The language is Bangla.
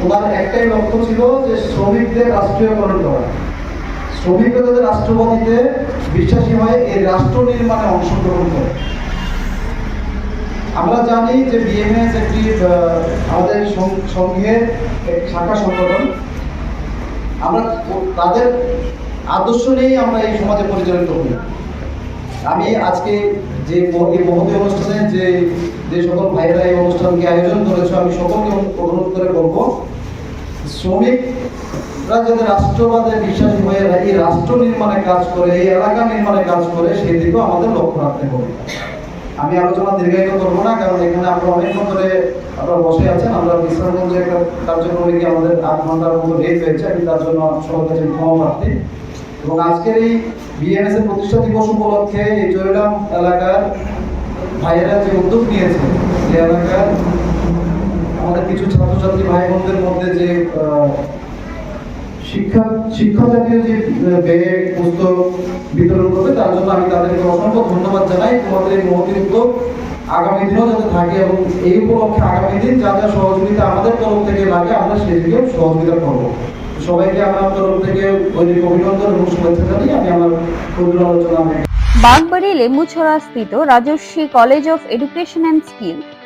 ওনার একটাই লক্ষ্য ছিল যে শ্রমিকদের রাষ্ট্রীয়করণ করা। শ্রমিকরা যাতে রাষ্ট্রপতিতে বিশ্বাসী হয়, এই রাষ্ট্র নির্মাণে অংশগ্রহণ করে। আমরা জানি যে বিএমএস একটি আমাদের সং- সংঘের এক শাখা সংগঠন। আমরা তাদের আদর্শ নিয়েই আমরা এই সমাজে পরিচালিত হই। আমি আজকে যে এই মহতী অনুষ্ঠানে যে যে সকল ভাইয়েরা এই অনুষ্ঠানকে আয়োজন করেছে, আমি সকলকে অনু- অনুরোধ করে বলব, শ্রমিকরা যাতে রাষ্ট্রবাদে বিশ্বাসী হয়ে এই রাষ্ট্র নির্মাণে কাজ করে, এই এলাকা নির্মাণে কাজ করে, সেই দিকেও আমাদের লক্ষ্য রাখতে হবে। আমি আলোচনা দীর্ঘায়িত করব না, কারণ এখানে আমরা অনেকক্ষণ ধরে আমরা বসে আছেন আমরা বিশ্রামগঞ্জে একটা কার্যক্রমে গিয়ে আমাদের আট ঘণ্টার মতো লেট হয়েছে, আমি তার জন্য সবার কাছে ক্ষমা প্রার্থী। এবং আজকের এই বিএনএস এর প্রতিষ্ঠা দিবস উপলক্ষে এই জয়রাম এলাকার ভাইয়েরা যে উদ্যোগ নিয়েছে যে এলাকার আমাদের কিছু ছাত্রছাত্রী ভাই বোনদের মধ্যে যে শিক্ষা শিক্ষা জাতীয় যে পুস্তক বিতরণ করবে, তার জন্য আমি তাদেরকে অসংখ্য ধন্যবাদ জানাই। তোমাদের এই আগামী যাতে থাকে এবং এই উপলক্ষে আগামী দিন যা যা সহযোগিতা আমাদের তরফ থেকে লাগে, আমরা সেই দিকে সহযোগিতা করব। সবাইকে আমার তরফ থেকে ঐনিক অভিনন্দন এবং শুভেচ্ছা জানিয়ে আমি আমার ক্ষুদ্র আলোচনা বাগবাড়ি লেম্বুছড়া স্থিত Rajasvi college of education and skill.